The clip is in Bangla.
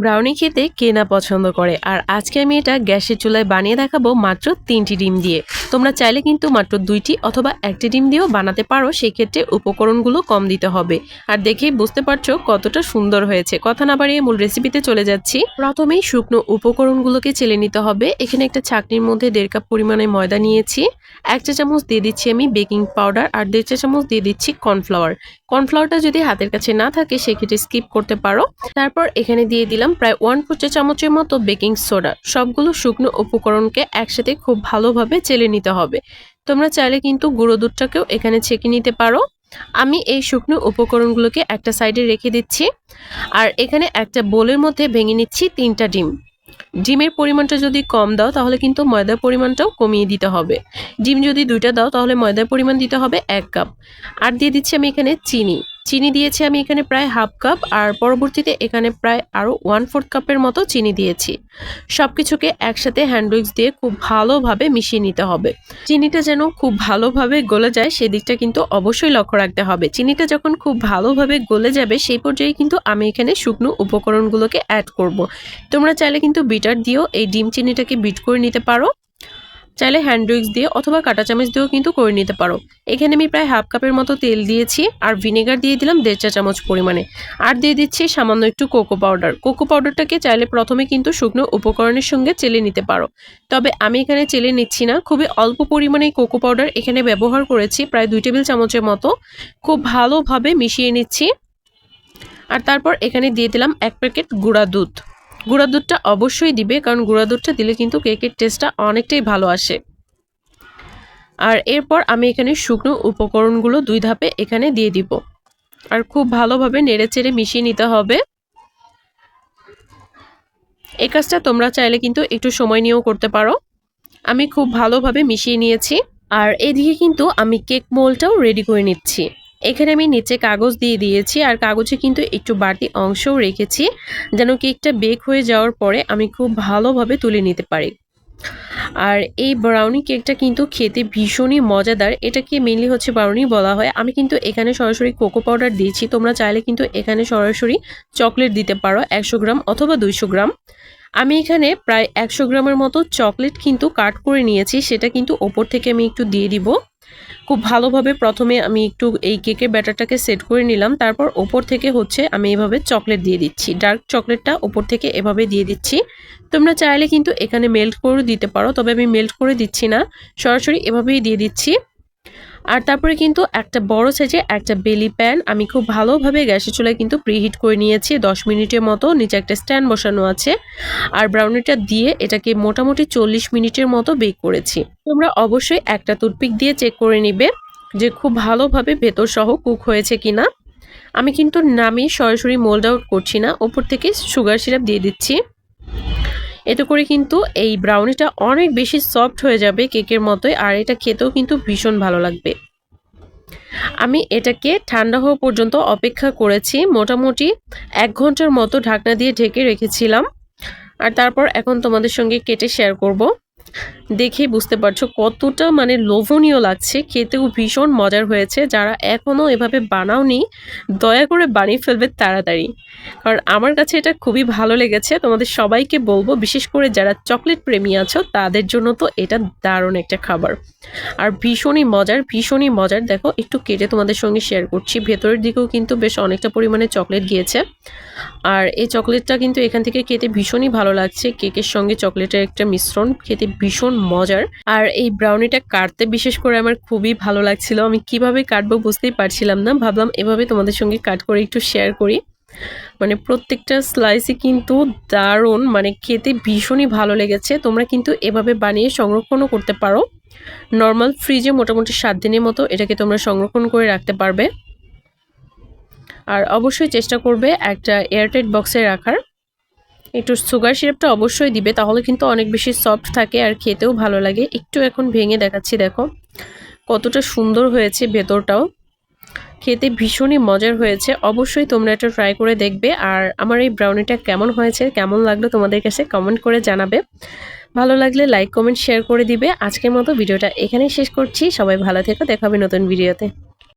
ব্রাউনি খেতে কে না পছন্দ করে? আর আজকে আমি এটা গ্যাসের চুলায় বানিয়ে দেখাবো মাত্র তিনটি ডিম দিয়ে। তোমরা চাইলে কিন্তু মাত্র দুইটি অথবা একটি ডিম দিয়েও বানাতে পারো, সেক্ষেত্রে উপকরণগুলো কম দিতে হবে। আর দেখেই বুঝতে পারছ কতটা সুন্দর হয়েছে। কথা না বাড়িয়ে মূল রেসিপিতে চলে যাচ্ছি। প্রথমেই শুকনো উপকরণগুলোকে চেলে নিতে হবে। এখানে একটা চাকনির মধ্যে দেড় কাপ পরিমাণে ময়দা নিয়েছি। এক চা চামচ দিয়ে দিচ্ছি আমি বেকিং পাউডার আর দেড় চা চামচ দিয়ে দিচ্ছি কর্নফ্লাওয়ার। কর্নফ্লাওয়ারটা যদি হাতের কাছে না থাকে, সেক্ষেত্রে স্কিপ করতে পারো। তারপর এখানে দিয়ে দিলাম প্রায় ওয়ান ফোর চামচের মতো বেকিং সোডা সবগুলো শুকনো উপকরণকে একসাথে খুব ভালোভাবে চেলে নিতে হবে। তোমরা চাইলে কিন্তু গুঁড়ো দুধটাকেও এখানে ছেঁকে নিতে পারো। আমি এই শুকনো উপকরণগুলোকে একটা সাইডে রেখে দিচ্ছি। আর এখানে একটা বোলের মধ্যে ভেঙে নিচ্ছি তিনটা ডিম। ডিমের পরিমাণটা যদি কম দাও, তাহলে কিন্তু ময়দার পরিমাণটাও কমিয়ে দিতে হবে। ডিম যদি দুইটা দাও, তাহলে ময়দার পরিমাণ দিতে হবে এক কাপ। আর দিয়ে দিচ্ছি আমি এখানে চিনি। চিনি দিয়েছি আমি এখানে প্রায় হাফ কাপ, আর পরবর্তীতে এখানে প্রায় আরও ওয়ান ফোর্থ কাপের মতো চিনি দিয়েছি। সব কিছুকে একসাথে হ্যান্ড উইক্স দিয়ে খুব ভালোভাবে মিশিয়ে নিতে হবে। চিনিটা যেন খুব ভালোভাবে গলে যায় সেদিকটা কিন্তু অবশ্যই লক্ষ্য রাখতে হবে। চিনিটা যখন খুব ভালোভাবে গলে যাবে, সেই পর্যায়ে কিন্তু আমি এখানে শুকনো উপকরণগুলোকে অ্যাড করব। তোমরা চাইলে কিন্তু বিটার দিয়েও এই ডিম চিনিটাকে বিট করে নিতে পারো। চাইলে হ্যান্ড উইক্স দিয়ে অথবা কাঁটা চামচ দিয়েও কিন্তু করে নিতে পারো। এখানে আমি প্রায় হাফ কাপের মতো তেল দিয়েছি আর ভিনেগার দিয়ে দিলাম দেড় চা চামচ পরিমাণে। আর দিয়ে দিচ্ছি সামান্য একটু কোকো পাউডার কোকো পাউডারটাকে চাইলে প্রথমে কিন্তু শুকনো উপকরণের সঙ্গে চেলে নিতে পারো। তবে আমি এখানে চেলে নিচ্ছি না। খুবই অল্প পরিমাণে কোকো পাউডার এখানে ব্যবহার করেছি, প্রায় দুই টেবিল চামচের মতো। খুব ভালোভাবে মিশিয়ে নিচ্ছি। আর তারপর এখানে দিয়ে দিলাম এক প্যাকেট গুঁড়া দুধ। গুঁড়া দুধটা অবশ্যই দিবে, কারণ গুঁড়া দুধটা দিলে কিন্তু কেকের টেস্টটা অনেকটাই ভালো আসে। আর এরপর আমি এখানে শুকনো উপকরণগুলো দুই ধাপে এখানে দিয়ে দিব। আর খুব ভালোভাবে নেড়ে চেড়ে মিশিয়ে নিতে হবে। এই কাজটা তোমরা চাইলে কিন্তু একটু সময় নিয়েও করতে পারো। আমি খুব ভালোভাবে মিশিয়ে নিয়েছি। আর এদিকে কিন্তু আমি কেক মোলটাও রেডি করে নিচ্ছি। এখানে আমি নিচে কাগজ দিয়ে দিয়েছি আর কাগজে কিন্তু একটু বাড়তি অংশও রেখেছি যেন কেকটা বেক হয়ে যাওয়ার পরে আমি খুব ভালোভাবে তুলে নিতে পারি। আর এই ব্রাউনি কেকটা কিন্তু খেতে ভীষণই মজাদার। এটাকে মেনলি হচ্ছে ব্রাউনি বলা হয়। আমি কিন্তু এখানে সরাসরি কোকো পাউডার দিয়েছি। তোমরা চাইলে কিন্তু এখানে সরাসরি চকলেট দিতে পারো। একশো গ্রাম অথবা দুইশো গ্রাম। আমি এখানে প্রায় একশো গ্রামের মতো চকলেট কিন্তু কাট করে নিয়েছি, সেটা কিন্তু ওপর থেকে আমি একটু দিয়ে দিব। খুব ভালোভাবে প্রথমে আমি একটু এই কেকের ব্যাটারটাকে সেট করে নিলাম, তারপর ওপর থেকে হচ্ছে আমি এভাবে চকলেট দিয়ে দিচ্ছি। ডার্ক চকলেটটা ওপর থেকে এভাবে দিয়ে দিচ্ছি। তোমরা চাইলে কিন্তু এখানে মেল্ট করে দিতে পারো, তবে আমি মেল্ট করে দিচ্ছি না, সরাসরি এভাবেই দিয়ে দিচ্ছি। আর তারপরে কিন্তু একটা বড় সাইজে একটা বেলি প্যান আমি খুব ভালোভাবে গ্যাসের চুলায় কিন্তু প্রিহিট করে নিয়েছি, দশ মিনিটের মতো, নিচে একটা স্ট্যান্ড বসানো আছে। আর ব্রাউনিটা দিয়ে এটাকে মোটামুটি চল্লিশ মিনিটের মতো বেক করেছি। তোমরা অবশ্যই একটা টুথপিক দিয়ে চেক করে নিবে যে খুব ভালোভাবে ভেতর সহ কুক হয়েছে কিনা। আমি কিন্তু নামিয়ে সরাসরি মোল্ড আউট করছি না, ওপর থেকে সুগার সিরাপ দিয়ে দিচ্ছি। এতে করে কিন্তু এই ব্রাউনিটা অনেক বেশি সফট হয়ে যাবে কেকের মতোই, আর এটা খেতেও কিন্তু ভীষণ ভালো লাগবে। আমি এটাকে ঠান্ডা হওয়া পর্যন্ত অপেক্ষা করেছি, মোটামুটি এক ঘণ্টার মতো ঢাকনা দিয়ে ঢেকে রেখেছিলাম। আর তারপর এখন তোমাদের সঙ্গে কেটে শেয়ার করব। দেখেই বুঝতে পারছ কতটা মানে লোভনীয় লাগছে। খেতেও ভীষণ মজার হয়েছে। যারা এখনও এভাবে বানাওনি, দয়া করে বানিয়ে ফেলবে তাড়াতাড়ি। কারণ আমার কাছে এটা খুবই ভালো লেগেছে। তোমাদের সবাইকে বলব, বিশেষ করে যারা চকলেট প্রেমী আছো, তাদের জন্য তো এটা দারুণ একটা খাবার। আর ভীষণই মজার ভীষণই মজার। দেখো, একটু কেটে তোমাদের সঙ্গে শেয়ার করছি। ভেতরের দিকেও কিন্তু বেশ অনেকটা পরিমাণে চকলেট গিয়েছে। আর এই চকলেটটা কিন্তু এখান থেকে খেতে ভীষণই ভালো লাগছে। কেকের সঙ্গে চকলেটের একটা মিশ্রণ খেতে ভীষণ মজার। আর এই ব্রাউনিটা কাটতে বিশেষ করে আমার খুবই ভালো লাগছিল। আমি কীভাবে কাটবো বুঝতেই পারছিলাম না। ভাবলাম এভাবে তোমাদের সঙ্গে কাট করে একটু শেয়ার করি। মানে প্রত্যেকটা স্লাইসই কিন্তু দারুণ মানে খেতে ভীষণই ভালো লেগেছে। তোমরা কিন্তু এভাবে বানিয়ে সংরক্ষণও করতে পারো। নর্মাল ফ্রিজে মোটামুটি সাত দিনের মতো এটাকে তোমরা সংরক্ষণ করে রাখতে পারবে। আর অবশ্যই চেষ্টা করবে একটা এয়ারটাইট বক্সে রাখার। একটু সুগার সিরাপটা অবশ্যই দিবে, তাহলে কিন্তু অনেক বেশি সফট থাকে আর খেতেও ভালো লাগে। একটু এখন ভেঙে দেখাচ্ছি, দেখো। কতটা সুন্দর হয়েছে ভেতরটাও। খেতে ভীষণই মজার হয়েছে। অবশ্যই তোমরা এটা ট্রাই করে দেখবে। আর আমার এই ব্রাউনিটা কেমন হয়েছে, কেমন লাগল তোমাদের কাছে কমেন্ট করে জানাবে। ভালো লাগলে লাইক কমেন্ট শেয়ার করে দিবে। আজকের মতো ভিডিওটা এখানেই শেষ করছি। সবাই ভালো থেকো দেখাবে নতুন ভিডিওতে